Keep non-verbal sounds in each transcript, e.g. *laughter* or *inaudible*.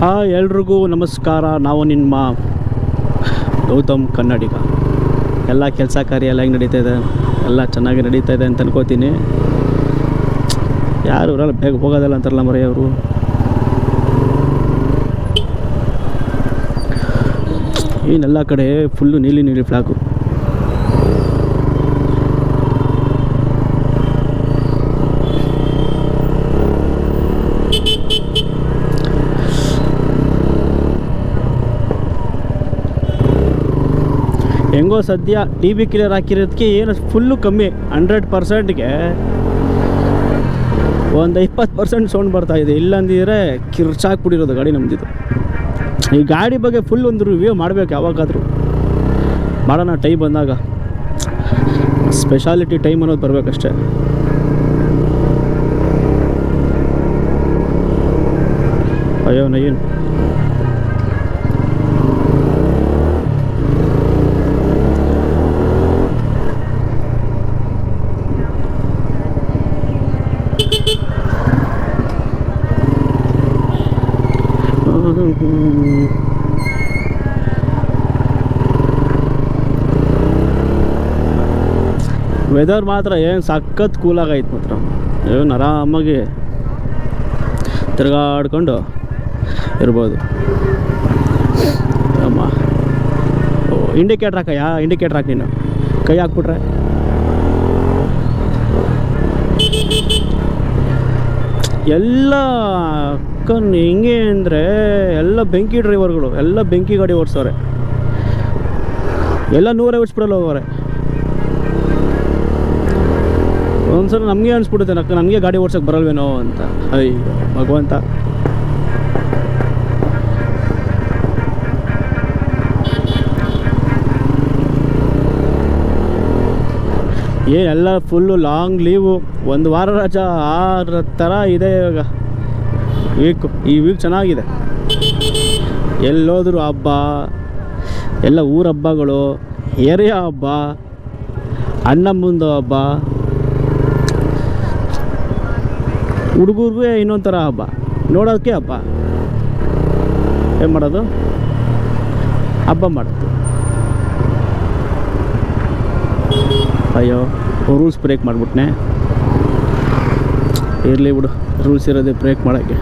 Hi ಎಲ್ರಿಗೂ ನಮಸ್ಕಾರ. ನಾವು ನಿಮ್ಮ ಗೌತಮ್ ಕನ್ನಡಿಗ. ಎಲ್ಲ ಕೆಲಸ ಕಾರ್ಯ ಎಲ್ಲ ಹೆಂಗೆ ನಡೀತಾ ಇದೆ? ಎಲ್ಲ ಚೆನ್ನಾಗಿ ನಡೀತಾ ಇದೆ ಅಂತ ಅನ್ಕೋತೀನಿ. ಯಾರು ಇರಲ್ಲ ಬೇಗ ಹೋಗೋದಲ್ಲ ಅಂತಾರಲ್ಲ ಮರಿ ಅವರು. ಏನೆಲ್ಲ ಕಡೆ ಫುಲ್ಲು ನೀಲಿ ನೀಲಿ ಫ್ಲಾಗು ಹೆಂಗೋ ಸದ್ಯ ಟಿ ವಿ ಕ್ಲಿಯರ್ ಹಾಕಿರೋದಕ್ಕೆ ಏನು ಫುಲ್ಲು ಕಮ್ಮಿ ಹಂಡ್ರೆಡ್ ಪರ್ಸೆಂಟ್ಗೆ ಒಂದು ಇಪ್ಪತ್ತು ಪರ್ಸೆಂಟ್ ಸೌಂಡ್ ಬರ್ತಾ ಇದೆ. ಇಲ್ಲಂದಿದ್ರೆ ಕಿರ್ಚಾಕ್ಬಿಟ್ಟಿರೋದು ಗಾಡಿ ನಮ್ದಿದ್ದು ಈ ಗಾಡಿ ಬಗ್ಗೆ ಫುಲ್ ಒಂದು ರಿವ್ಯೂ ಮಾಡಬೇಕು ಯಾವಾಗಾದರೂ. ಮಾಡೋಣ ಟೈಮ್ ಬಂದಾಗ. ಸ್ಪೆಷಾಲಿಟಿ ಟೈಮ್ ಅನ್ನೋದು ಬರಬೇಕಷ್ಟೇ. ಅಯ್ಯೋ ನಯ್ಯನ್ ವೆದರ್ ಮಾತ್ರ ಏನು ಸಖತ್ ಕೂಲಾಗೈತೆ ಮಾತ್ರ. ಏನು ಆರಾಮಾಗಿ ತಿರ್ಗಾಡ್ಕೊಂಡು ಇರ್ಬೋದು. ಅಮ್ಮ. ಇಂಡಿಕೇಟ್ರ್ ಹಾಕಯ್ಯ ಇಂಡಿಕೇಟ್ರ್ ಹಾಕಿ ನೀನು. ಕೈ ಹಾಕ್ಬಿಟ್ರೆ. ಎಲ್ಲ ಅಕ್ಕನ ಹೆಂಗೆ ಅಂದರೆ ಎಲ್ಲ ಬೆಂಕಿ ಡ್ರೈವರ್ಗಳು ಎಲ್ಲ ಬೆಂಕಿ ಗಾಡಿ ಓಡಿಸೋರೆ. ಎಲ್ಲ ನೂರೈವತ್ತು ಸ್ಪೀಡಲ್ಲಿ ಹೋಗೋರೆ ಒಂದ್ಸಲ ನಮಗೆ ಅನಿಸ್ಬಿಡುತ್ತೆ, ನಕ್ಕ ನಮಗೆ ಗಾಡಿ ಓಡ್ಸೋಕ್ಕೆ ಬರಲ್ವೇನೋ ಅಂತ. ಅಯ್ಯ, ಭಗವಂತ. ಏನೆಲ್ಲ ಫುಲ್ಲು ಲಾಂಗ್ ಲೀವು ಒಂದು ವಾರ ರಜಾ, ಆರ ಥರ ಇದೆ ಇವಾಗ. ವೀಕು ಈ ವೀಕ್ ಚೆನ್ನಾಗಿದೆ. ಎಲ್ಲೋದ್ರು ಹಬ್ಬ, ಎಲ್ಲ ಊರ ಹಬ್ಬಗಳು ಏರಿಯಾ ಹಬ್ಬ ಅಣ್ಣಮ್ಮಂದು ಹಬ್ಬ. ಹುಡುಗರಿಗೂ ಇನ್ನೊಂಥರ ಹಬ್ಬ. ನೋಡೋದಕ್ಕೆ ಹಬ್ಬ. ಏನು ಮಾಡೋದು? ಹಬ್ಬ ಮಾಡ್ತು ಅಯ್ಯೋ ರೂಲ್ಸ್ ಬ್ರೇಕ್ ಮಾಡಿಬಿಟ್ನೆ. ಇರಲಿ ಬಿಡು ರೂಲ್ಸ್ ಇರೋದೇ ಬ್ರೇಕ್ ಮಾಡೋಕ್ಕೆ.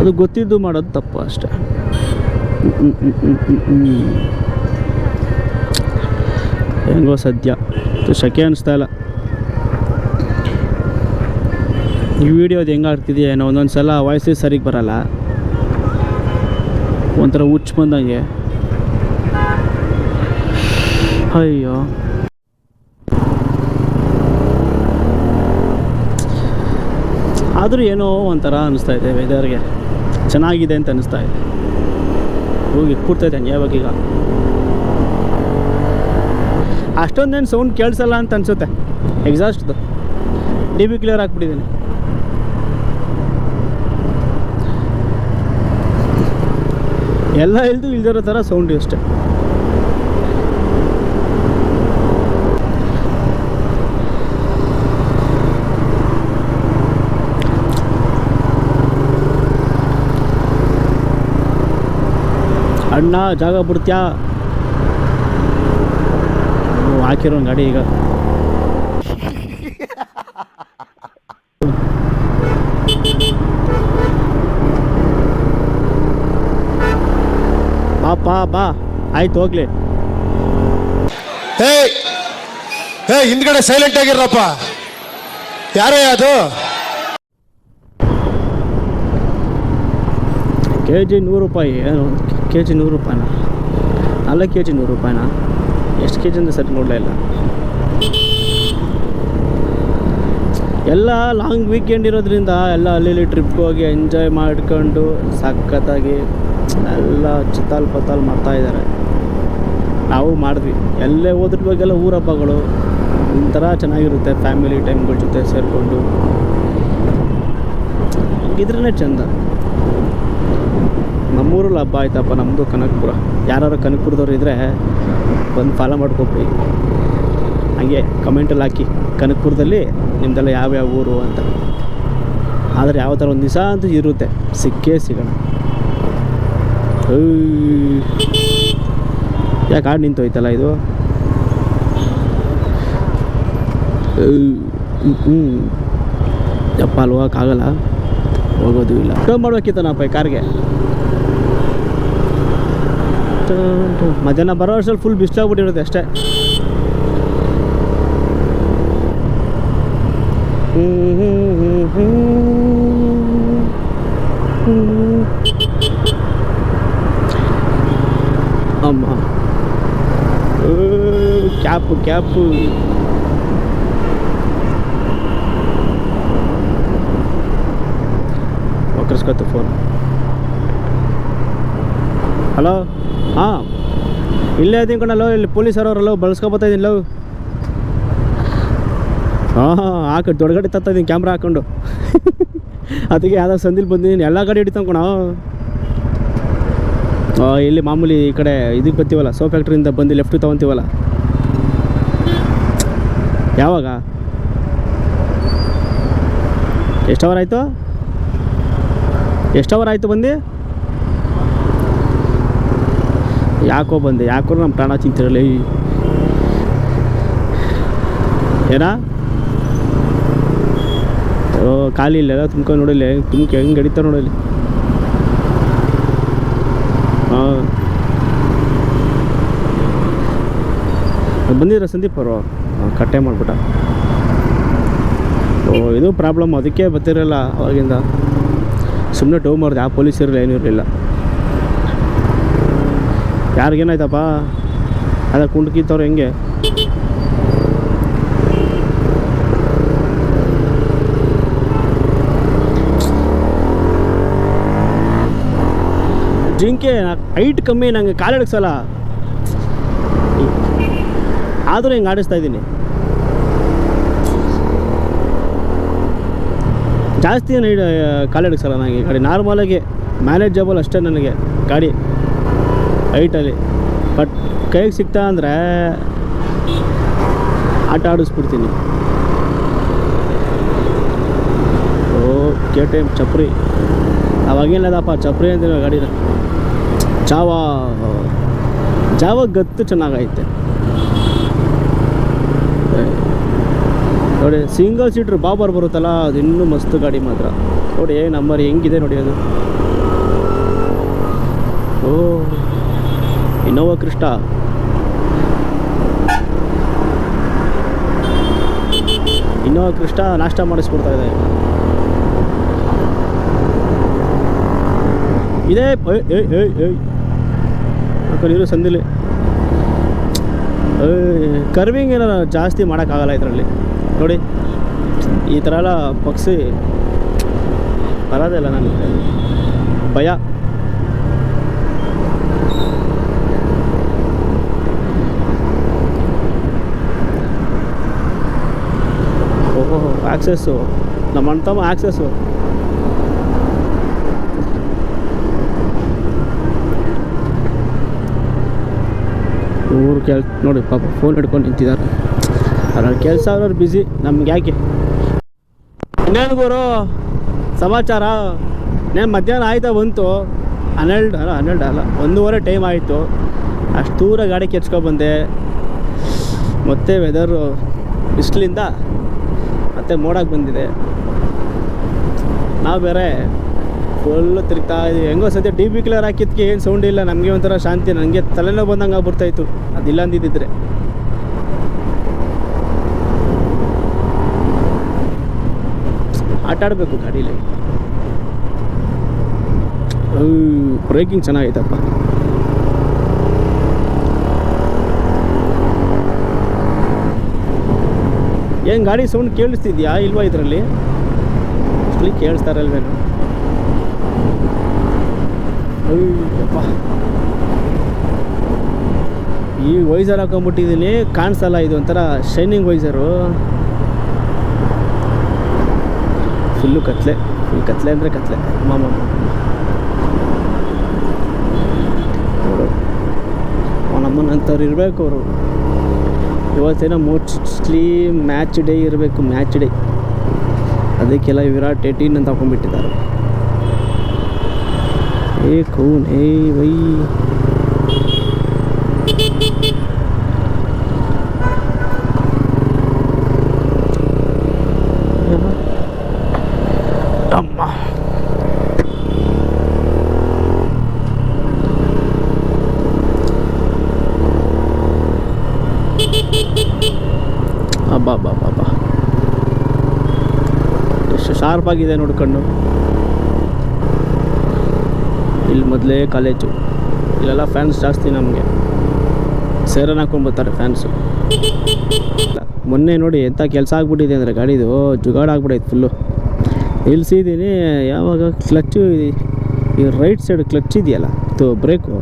ಅದು ಗೊತ್ತಿದ್ದು ಮಾಡೋದು ತಪ್ಪು ಅಷ್ಟೆ. ಹೆಂಗೋ ಸದ್ಯ. ಶಕೆ ಅನಿಸ್ತಾ ಇಲ್ಲ. ಈ ವಿಡಿಯೋದು ಹೆಂಗೆ ಆಗ್ತಿದೆಯಾ ಏನೋ ಒಂದೊಂದು ಸಲ ವಾಯ್ಸೇ ಸರಿಗೆ ಬರಲ್ಲ. ಒಂಥರ ಹುಚ್ಚು ಬಂದಂಗೆ. ಅಯ್ಯೋ. ಆದರೂ ಏನೋ ಒಂಥರ ಅನಿಸ್ತಾ ಇದೆ ವೆದರ್ಗೆ ಚೆನ್ನಾಗಿದೆ ಅಂತ ಅನಿಸ್ತಾ ಇದೆ. ಹೋಗಿ ಕೂಡ್ತಾಯಿದ್ದೆ ಯಾವಾಗೀಗ ಅಷ್ಟೊಂದೇನು ಸೌಂಡ್ ಕೇಳಿಸಲ್ಲ ಅಂತ ಅನಿಸುತ್ತೆ. ಎಕ್ಸಾಸ್ಟ್ದು ಟಿ ಬಿ ಕ್ಲಿಯರ್ ಹಾಕ್ಬಿಟ್ಟಿದ್ದೀನಿ ಎಲ್ಲ ಇಲ್ದು ಇಲ್ದಿರೋ ಥರ ಸೌಂಡ್ ಅಷ್ಟೆ ಅಣ್ಣ ಜಾಗ ಬಿಡ್ತ್ಯಾ ಹಾಕಿರೋ ಗಾಡಿ ಈಗ ಬಾ ಬಾ ಆಯ್ತು ಹೋಗ್ಲಿ. ಹೇ ಹೇ ಹಿಂದ್ಗಡೆ ಸೈಲೆಂಟ್ ಆಗಿರಪ್ಪ ಯಾರೇ ಅದು? ಕೆ ಜಿ ನೂರು ರೂಪಾಯಿ ಏನು ಕೆ ಜಿ ನೂರು ರೂಪಾಯಿನ? ಅಲ್ಲ ಕೆ ಜಿ ನೂರು ರೂಪಾಯಿನ? ಎಷ್ಟು ಕೆ ಜಿ ಅಂತ ಸರಿ ನೋಡಲೇ ಇಲ್ಲ. ಎಲ್ಲ ಲಾಂಗ್ ವೀಕೆಂಡ್ ಇರೋದ್ರಿಂದ ಎಲ್ಲ ಅಲ್ಲಿ ಟ್ರಿಪ್ ಟ್ರಿಪ್ಗೆ ಹೋಗಿ ಎಂಜಾಯ್ ಮಾಡ್ಕೊಂಡು ಸಖತ್ತಾಗಿ ಎಲ್ಲ ಚಿತ್ತಾಲ್ ಪತ್ತಾಲ್ ಮಾಡ್ತಾ ಇದ್ದಾರೆ. ನಾವು ಮಾಡಿದ್ವಿ. ಎಲ್ಲೇ ಹೋದ್ರ ಬಗ್ಗೆಲ್ಲ ಊರ ಹಬ್ಬಗಳು, ಒಂಥರ ಚೆನ್ನಾಗಿರುತ್ತೆ ಫ್ಯಾಮಿಲಿ ಟೈಮ್ಗಳ ಜೊತೆ ಸೇರಿಕೊಂಡು. ಇದ್ರೇ ಚೆಂದ. ನಮ್ಮೂರಲ್ಲಿ ಹಬ್ಬ ಆಯ್ತಪ್ಪ ನಮ್ಮದು ಕನಕಪುರ. ಯಾರು ಕನಕಪುರದವ್ರು ಇದ್ದರೆ ಬಂದು ಫಾಲೋ ಮಾಡ್ಕೊಬಿಡಿ. ಹಾಗೆ ಕಮೆಂಟಲ್ಲಿ ಹಾಕಿ, ಕನಕಪುರದಲ್ಲಿ ನಿಮ್ಮದೆಲ್ಲ ಯಾವ್ಯಾವ ಊರು ಅಂತ. ಆದರೆ ಯಾವ ಥರ ಒಂದು ದಿವಸ ಅಂತೂ ಇರುತ್ತೆ, ಸಿಕ್ಕೇ ಸಿಗೋಣ. ಯಾಕೆ ಆಡ್ ನಿಂತೋಯ್ತಲ್ಲ ಇದು? ಹ್ಞೂ ಯಪ್ಪ, ಅಲ್ಲಿ ಹೋಗೋಕ್ಕಾಗಲ್ಲ ಹೋಗೋದು ಇಲ್ಲ. ಟರ್ನ್ ಮಾಡ್ಬೇಕಿತ್ತನಪ್ಪ ಈ ಕಾರ್ಗೆ. ಮಧ್ಯಾಹ್ನ ಬರೋ ವರ್ಷದಲ್ಲಿ ಫುಲ್ ಬಿಸಿಲಾಗ್ಬಿಟ್ಟಿರುತ್ತೆ ಅಷ್ಟೇ. ಹ್ಞೂ ಹ್ಞೂ ಹ್ಞೂ ಹ್ಞೂ ಹ್ಮ್. ಅಮ್ಮ ಏ, ಕ್ಯಾಪು ಕ್ಯಾಪು ಒಕ್ಕರ್ಸ್ಕೊತು ಫೋನ್ ಹಲೋ ಹಾಂ. ಇಲ್ಲೇ ಇದೀನಿ ಕಣಲ್ಲೋ ಇಲ್ಲಿ ಪೊಲೀಸ್ ಪೊಲೀಸರವರಲ್ಲೋ ಬಳಸ್ಕೊಬತ್ತಾ ಇದೀನಿ ಲವ್ ಹಾಂ ಹಾಂ, ಹಾಕಿ, ದೊಡ್ಡ ಗಾಡಿ ತತ್ತಾ ಇದೀನಿ ಕ್ಯಾಮ್ರಾ ಹಾಕೊಂಡು. *laughs* ಅದಕ್ಕೆ ಯಾವುದೋ ಸಂದಿಲ್ ಬಂದಿದ್ದೀನಿ ಎಲ್ಲ ಗಾಡಿ ಹಿಡಿತಾವ ಕಣ. ಇಲ್ಲಿ ಮಾಮೂಲಿ ಈ ಕಡೆ ಇದಕ್ಕೆ ಬರ್ತೀವಲ್ಲ ಸೋ ಫ್ಯಾಕ್ಟ್ರಿಯಿಂದ ಬಂದು ಲೆಫ್ಟ್ ತೊಗೊತೀವಲ್ಲ. ಯಾವಾಗ? ಎಷ್ಟು ಅವರ್ ಆಯಿತು? ಎಷ್ಟು ಅವರ್ ಆಯಿತು ಬಂದು? ಯಾಕೋ ಬಂದೆ, ಯಾಕೋ ನಮ್ಮ ಪ್ರಾಣ ಚಿಂತಿರಲಿ. ಏನಾ? ಓ, ಖಾಲಿ ಇಲ್ಲ ತುಂಬ್ಕೊಂಡು ನೋಡಿಲ್ಲ ತುಮ್ಕೆ ಹೆಂಗೆ ಗಡಿತಾರೆ ನೋಡಲಿ ಹಾಂ. ಬಂದಿದ್ರ ಸಂದೀಪ್ ಅವರು? ಕಟ್ಟೆ ಮಾಡಿಬಿಟ್ಟ. ಓ, ಇದು ಪ್ರಾಬ್ಲಮ್, ಅದಕ್ಕೆ ಬರ್ತಿರಲ್ಲ ಅವಾಗಿಂದ. ಸುಮ್ಮನೆ ಟೋ ಮಾಡಿದೆ ಆ ಪೊಲೀಸ್ ಇರಲಿಲ್ಲ, ಏನೂ ಇರಲಿಲ್ಲ. ಯಾರಿಗೇನಾಯ್ತಪ್ಪ? ಅದ ಕುಂಡ್ಕಿತ್ತವ್ರು ಹೆಂಗೆ? ಜಿಂಕೆ ಹೈಟ್ ಕಮ್ಮಿ, ನಂಗೆ ಕಾಲಿಡ್ಸಲ್ಲ ಆದರೂ ಹಿಂಗೆ ಆಡಿಸ್ತಾ ಇದ್ದೀನಿ. ಜಾಸ್ತಿ ಏನು ಕಾಲಿಡ್ಸಲ್ಲ ನನಗೆ ಗಾಡಿ. ನಾರ್ಮಲಾಗಿ ಮ್ಯಾನೇಜಬಲ್ ಅಷ್ಟೇ ನನಗೆ ಗಾಡಿ. ಹೈಟಲ್ಲಿ ಬಟ್ ಕೈಗೆ ಸಿಗ್ತಾ ಅಂದರೆ ಆಟ ಆಡಿಸ್ಬಿಡ್ತೀನಿ. ಓ ಕೆ ಟಿ ಎಂ ಚಪ್ರಿ ಅವಾಗೇನದಪ್ಪ ಚಪ್ರಿ ಅಂತೀವಿ ಗಾಡಿನ. ಜಾವ. ಜಾವ ಗತ್ತು ಚೆನ್ನಾಗೈತೆ. ನೋಡಿ ಸಿಂಗಲ್ ಸೀಟ್ರ್ ಬಾಬರ್ ಬರುತ್ತಲ್ಲ, ಅದು ಇನ್ನೂ ಮಸ್ತ್ ಗಾಡಿ ಮಾತ್ರ. ನೋಡಿ ನಂಬರ್ ಹೆಂಗಿದೆ ನೋಡಿ ಅದು. ಓ ಇನೋವಾ ಕೃಷ್ಣ ಇನ್ನೋವಾ ಕೃಷ್ಣ ನಾಷ್ಟ ಮಾಡಿಸ್ಕೊಡ್ತಾ ಇದೆ. ಇದೇ ಏಯ್ ಸಂದಿಲಿ. ಕರ್ವಿಂಗ್ ಏನಾರ ಜಾಸ್ತಿ ಮಾಡೋಕ್ಕಾಗಲ್ಲ ಇದರಲ್ಲಿ. ನೋಡಿ, ಈ ಥರ ಎಲ್ಲ ಪಕ್ಷಿ ಬರೋದಿಲ್ಲ ನನಗೆ. ಭಯ. ಓಹೋ ಆಕ್ಸಸ್ಸು ನಮ್ಮ ತಮ್ಮ ಆಕ್ಸೆಸ್ಸು ಊರು ಕೇಳ್ ನೋಡಿ, ಪಾಪ ಫೋನ್ ಹಿಡ್ಕೊಂಡು ನಿಂತಿದ್ದಾರೆ. ಅದ್ರಲ್ಲಿ ಕೆಲಸ ಅವ್ರವ್ರು ಬ್ಯುಸಿ ನಮ್ಗೆ ಯಾಕೆ? ಇನ್ನೇನು ಗುರು? ಸಮಾಚಾರ? ನೇನು ಮಧ್ಯಾಹ್ನ ಆಯ್ತಾ ಬಂತು. ಹನ್ನೆರಡು, ಅಲ್ಲ ಹನ್ನೆರಡು ಅಲ್ಲ, ಒಂದೂವರೆ ಟೈಮ್ ಆಯಿತು. ಅಷ್ಟು ದೂರ ಗಾಡಿ ಕೆಚ್ಕೊಬಂದೆ ಮತ್ತೆ ವೆದರು ಬಿಸಿಲಿಂದ ಮತ್ತೆ ಮೋಡಕ್ಕೆ ಬಂದಿದೆ. ನಾವು ಬೇರೆ ಫುಲ್ಲು ತಿರುಗ್ತಾ ಇದ್ದೀವಿ ಹೆಂಗೋ ಸದ್ಯ ಡಿ ಬಿ ಕ್ಲಿಯರ್ ಹಾಕಿದ್ಕೆ ಏನು ಸೌಂಡ್ ಇಲ್ಲ. ನಮಗೆ ಒಂಥರ ಶಾಂತಿ ನನಗೆ ತಲೆನೋವು ಬಂದಂಗೆ ಆಗ್ಬಿಡ್ತಾಯಿತ್ತು ಅದಿಲ್ಲ ಅಂದಿದ್ದಿದ್ರೆ. ಆಟ ಆಡಬೇಕು ಗಾಡೀಲಿ ಬ್ರೇಕಿಂಗ್ ಚೆನ್ನಾಗೈತಪ್ಪ. ಏನು ಗಾಡಿ ಸೌಂಡ್ ಕೇಳಿಸ್ತಿದ್ಯಾ ಇಲ್ವಾ ಇದರಲ್ಲಿ? ಅಷ್ಟಲಿ ಕೇಳಿಸ್ತಾರಲ್ವೇನು ಅಯ್ಯಪ್ಪ. ಈ ವೈಸರ್ ಹಾಕೊಂಬಿಟ್ಟಿದ್ದೀನಿ ಕಾಣಿಸಲ್ಲ ಇದು ಒಂಥರ ಶೈನಿಂಗ್ ವೈಸರು. ಫುಲ್ಲು ಕತ್ಲೆ, ಫುಲ್ ಕತ್ಲೆ ಅಂದರೆ ಕತ್ಲೆ. ಮಾಮ ಅಂಥವ್ರು ಇರಬೇಕು ಅವರು. ಇವತ್ತೇನೋ ಮೋಸ್ಟ್ಲಿ ಮ್ಯಾಚ್ ಡೇ ಇರಬೇಕು ಮ್ಯಾಚ್ ಡೇ ಅದಕ್ಕೆಲ್ಲ ವಿರಾಟ್ ಏಟೀನ್ ಅಂತ ಹಾಕೊಂಡ್ಬಿಟ್ಟಿದ್ದಾರೆ ಏ, ಕೌನ್, ಏ, ವೈ. ಶಾರ್ಪ್ ಆಗಿದೆ ನೋಡ್ಕೊಂಡು ಇಲ್ಲಿ ಮೊದಲೇ ಕಾಲೇಜು ಇಲ್ಲೆಲ್ಲ ಫ್ಯಾನ್ಸ್ ಜಾಸ್ತಿ ನಮಗೆ. ಸೇರನ್ನು ಹಾಕೊಂಡು ಬರ್ತಾರೆ ಫ್ಯಾನ್ಸು ಮೊನ್ನೆ ನೋಡಿ ಎಂಥ ಕೆಲಸ ಆಗ್ಬಿಟ್ಟಿದೆ ಅಂದರೆ ಗಾಡಿದು, ಜುಗಾಡ್ ಆಗ್ಬಿಟ್ಟೈತೆ ಫುಲ್ಲು ನಿಲ್ಸಿದ್ದೀನಿ ಯಾವಾಗ ಕ್ಲಚ್ಚು ಈ ರೈಟ್ ಸೈಡ್ ಕ್ಲಚ್ ಇದೆಯಲ್ಲ, ಇದು ಬ್ರೇಕು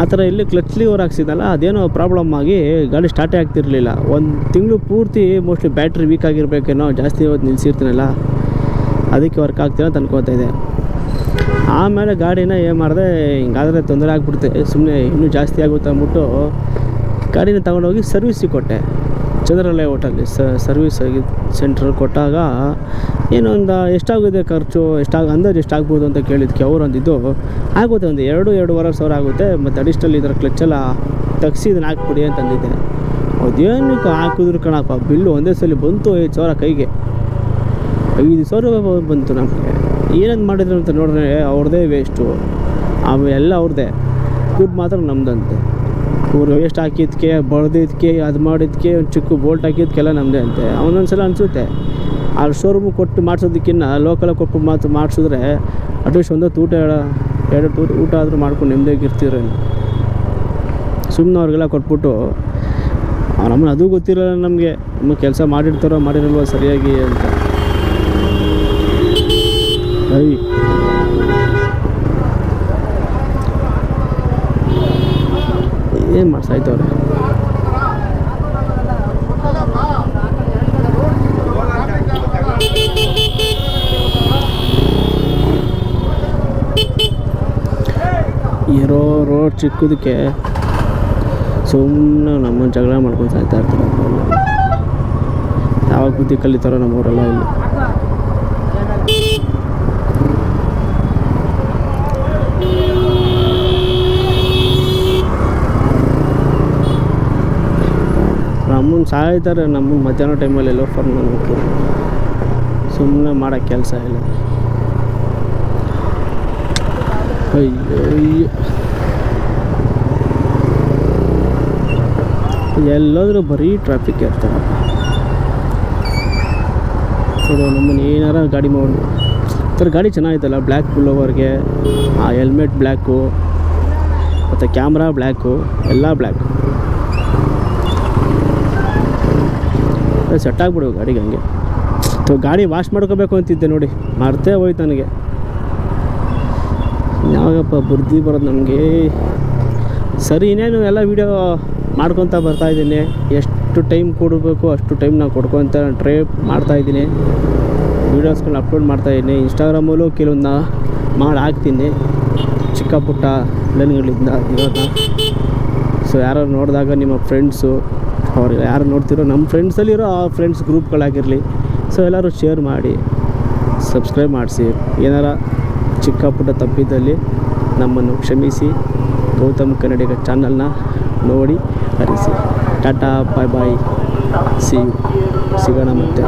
ಆ ಥರ ಇಲ್ಲಿ ಕ್ಲಚ್ಲಿ ಲಿವರ್ ಹಾಕ್ಸಿದ್ದಲ್ಲ ಅದೇನೋ ಪ್ರಾಬ್ಲಮ್ ಆಗಿ ಗಾಡಿ ಸ್ಟಾರ್ಟೇ ಆಗ್ತಿರಲಿಲ್ಲ. ಒಂದು ತಿಂಗಳು ಪೂರ್ತಿ ಮೋಸ್ಟ್ಲಿ ಬ್ಯಾಟ್ರಿ ವೀಕ್ ಆಗಿರಬೇಕೇನೋ, ಜಾಸ್ತಿ ಹೊತ್ತು ನಿಲ್ಸಿರ್ತೀನಲ್ಲ. ಅದಕ್ಕೆ ವರ್ಕ್ ಆಗ್ತಿಲ್ಲ ಅಂತ ಇದೆ ಆಮೇಲೆ ಗಾಡಿನ ಏನು ಮಾಡಿದೆ, ಹಿಂಗಾದರೆ ತೊಂದರೆ ಆಗ್ಬಿಡುತ್ತೆ ಸುಮ್ಮನೆ ಇನ್ನೂ ಜಾಸ್ತಿ ಆಗುತ್ತೆ ಅಂದ್ಬಿಟ್ಟು ಗಾಡಿನ ತಗೊಂಡೋಗಿ ಸರ್ವಿಸಿಗೆ ಕೊಟ್ಟೆ. ಚಂದ್ರಾಲಯ ಹೋಟಲ್ಲಿ ಸರ್ವಿಸ್ ಸೆಂಟ್ರ್ ಕೊಟ್ಟಾಗ ಏನೊಂದು ಎಷ್ಟಾಗುತ್ತೆ ಖರ್ಚು, ಎಷ್ಟಾಗ, ಅಂದಾಜು ಎಷ್ಟಾಗ್ಬೋದು ಅಂತ ಕೇಳಿದ್ಕೆ ಅವ್ರು ಅಂದಿದ್ದು, ಆಗುತ್ತೆ ಒಂದು ಎರಡು, ಎರಡೂವರೆ ಸಾವಿರ ಆಗುತ್ತೆ, ಮತ್ತು ಅಡಿಷ್ನಲ್ ಇದರ ಕ್ಲಚ್ಚೆಲ್ಲ ತೆಗ್ಸಿ ಇದನ್ನು ಹಾಕ್ಬಿಡಿ ಅಂತಂದಿದ್ದೆ ಅದೇನು ಹಾಕಿದ್ರು ಕಣಪ್ಪ, ಬಿಲ್ಲು ಒಂದೇ ಸಲ ಬಂತು ಐದು ಸಾವಿರ ಕೈಗೆ. ಐದು ಸಾವಿರ ರೂಪಾಯಿ ಬಂತು ನಮಗೆ. ಏನಂತ ಮಾಡಿದ್ರು ಅಂತ ನೋಡಿದ್ರೆ ಅವ್ರದ್ದೇ ವೇಸ್ಟು ಎಲ್ಲ ಅವ್ರದ್ದೇ ದುಡ್ಡು ಮಾತ್ರ ನಮ್ಮದಂತೆ ಇವ್ರು ವೇಸ್ಟ್ ಹಾಕಿದ್ಕೆ ಬಳ್ದಿದ್ದಕ್ಕೆ ಅದು ಮಾಡಿದ್ಕೆ, ಒಂದು ಚಿಕ್ಕ ಬೋಲ್ಟ್ ಹಾಕಿದ್ಕೆಲ್ಲ ನಮ್ಮದೇ ಅಂತೆ. ಅವನೊಂದ್ಸಲ ಅನಿಸುತ್ತೆ. ಆ ಶೋರೂಮ್ ಕೊಟ್ಟು ಮಾಡಿಸೋದಕ್ಕಿಂತ ಲೋಕಲಾಗಿ ಕೊಟ್ಟು ಮಾತು ಮಾಡಿಸಿದ್ರೆ ಅಟ್ಲೀಸ್ಟ್ ಒಂದೊತ್ತು ಊಟ ಎರಡು ಊಟ ಊಟ ಆದರೂ ಮಾಡ್ಕೊಂಡು ನೆಮ್ಮದಿಯಾಗಿ ಇರ್ತಿರೇನು ಸುಮ್ಮನೆ ಅವ್ರಿಗೆಲ್ಲ ಕೊಟ್ಬಿಟ್ಟು ನಮ್ಮನ್ನ ಅದು ಗೊತ್ತಿರಲ್ಲ ನಮಗೆ. ನಮ್ಮ ಕೆಲಸ ಮಾಡಿರ್ತಾರೋ, ಮಾಡಿರಲ್ವೋ ಸರಿಯಾಗಿ ಅಂತ. ಏನು ಮಾಡ್ಸಾಯ್ತವ್ರೆ ಇರೋ ರೋಡ್ ಚಿಕ್ಕದಕ್ಕೆ ಸುಮ್ಮನೆ ನಮ್ಮ ಜಗಳ ಮಾಡ್ಕೊಂಡು ಸಾಯ್ತಾ ಇರ್ತಾರೆ. ಯಾವಾಗ ಬುದ್ಧಿ ಕಲಿತಾರೋ ನಮ್ಮವರೆಲ್ಲ ಇಲ್ಲಿ. ನಮ್ಮನ್ನು ಸಾಯ್ತಾರೆ, ನಮ್ಮನ್ನು ಮಧ್ಯಾಹ್ನ ಟೈಮಲ್ಲಿ ಎಲ್ಲೋ ಫೋನ್ ಮಾಡ್ಬಿಟ್ಟು ಸುಮ್ಮನೆ ಮಾಡೋ ಕೆಲಸ ಇಲ್ಲ. ಅಯ್ಯೋ. ಎಲ್ಲಾದರೂ ಬರೀ ಟ್ರಾಫಿಕ್ ಇರ್ತಾರೆ. ನಮ್ಮನ್ನು ಏನಾರ ಗಾಡಿ ಮಾಡಿ ಸರ್, ಗಾಡಿ ಚೆನ್ನಾಗಿತ್ತಲ್ಲ? ಬ್ಲ್ಯಾಕ್ ಓವರ್ಗೆ ಆ ಹೆಲ್ಮೆಟ್ ಬ್ಲ್ಯಾಕು ಮತ್ತು ಕ್ಯಾಮ್ರಾ ಬ್ಲ್ಯಾಕು ಎಲ್ಲ ಬ್ಲ್ಯಾಕು ಸೆಟ್ ಆಗ್ಬಿಡು ಗಾಡಿಗೆ ಹಂಗೆ. ಸೊ ಗಾಡಿ ವಾಶ್ ಮಾಡ್ಕೋಬೇಕು ಅಂತಿದ್ದೆ ನೋಡಿ, ಮರ್ತೇ ಹೋಯ್ತು ನನಗೆ. ಯಾವಾಗಪ್ಪ ಬುದ್ಧಿ ಬರೋದು ನಮಗೆ. ಸರಿ, ಇನ್ನೇನು ಎಲ್ಲ ವೀಡಿಯೋ ಮಾಡ್ಕೊತ ಬರ್ತಾಯಿದ್ದೀನಿ ಎಷ್ಟು ಟೈಮ್ ಕೊಡಬೇಕು, ಅಷ್ಟು ಟೈಮ್ ನಾನು ಕೊಡ್ಕೊತ ಟ್ರೈ ಮಾಡ್ತಾಯಿದ್ದೀನಿ ವೀಡಿಯೋಸ್ಗಳನ್ನ ಅಪ್ಲೋಡ್ ಮಾಡ್ತಾಯಿದ್ದೀನಿ ಇನ್ಸ್ಟಾಗ್ರಾಮಲ್ಲೂ ಕೆಲವೊಂದು ಮಾಡಿ ಹಾಕ್ತೀನಿ. ಚಿಕ್ಕ ಪುಟ್ಟ ಲೈನ್ಗಳಿಂದ ಇರೋದನ್ನ. ಸೊ ಯಾರು ನೋಡಿದಾಗ ನಿಮ್ಮ ಫ್ರೆಂಡ್ಸು ಅವ್ರು ಯಾರು ನೋಡ್ತಿರೋ ನಮ್ಮ ಫ್ರೆಂಡ್ಸಲ್ಲಿರೋ ಆ ಫ್ರೆಂಡ್ಸ್ ಗ್ರೂಪ್ಗಳಾಗಿರಲಿ. ಸೊ ಎಲ್ಲರೂ ಶೇರ್ ಮಾಡಿ, ಸಬ್ಸ್ಕ್ರೈಬ್ ಮಾಡಿಸಿ. ಏನಾರ ಚಿಕ್ಕ ಪುಟ್ಟ ತಪ್ಪಿದ್ದಲ್ಲಿ ನಮ್ಮನ್ನು ಕ್ಷಮಿಸಿ. ಗೌತಮ್ ಕನ್ನಡಿಗ ಚಾನಲ್ನ ನೋಡಿ ಹರಿಸಿ ಟಾಟಾ ಬಾಯ್ ಬಾಯ್ ಸಿ ಸಿಗೋಣ ಮತ್ತೆ.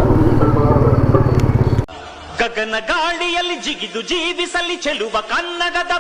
ಗಗನ ಗಾಳಿಯಲ್ಲಿ ಜಿಗಿದು ಜೀವಿಸಲಿ ಚೆಲುವ ಕನ್ನಡದ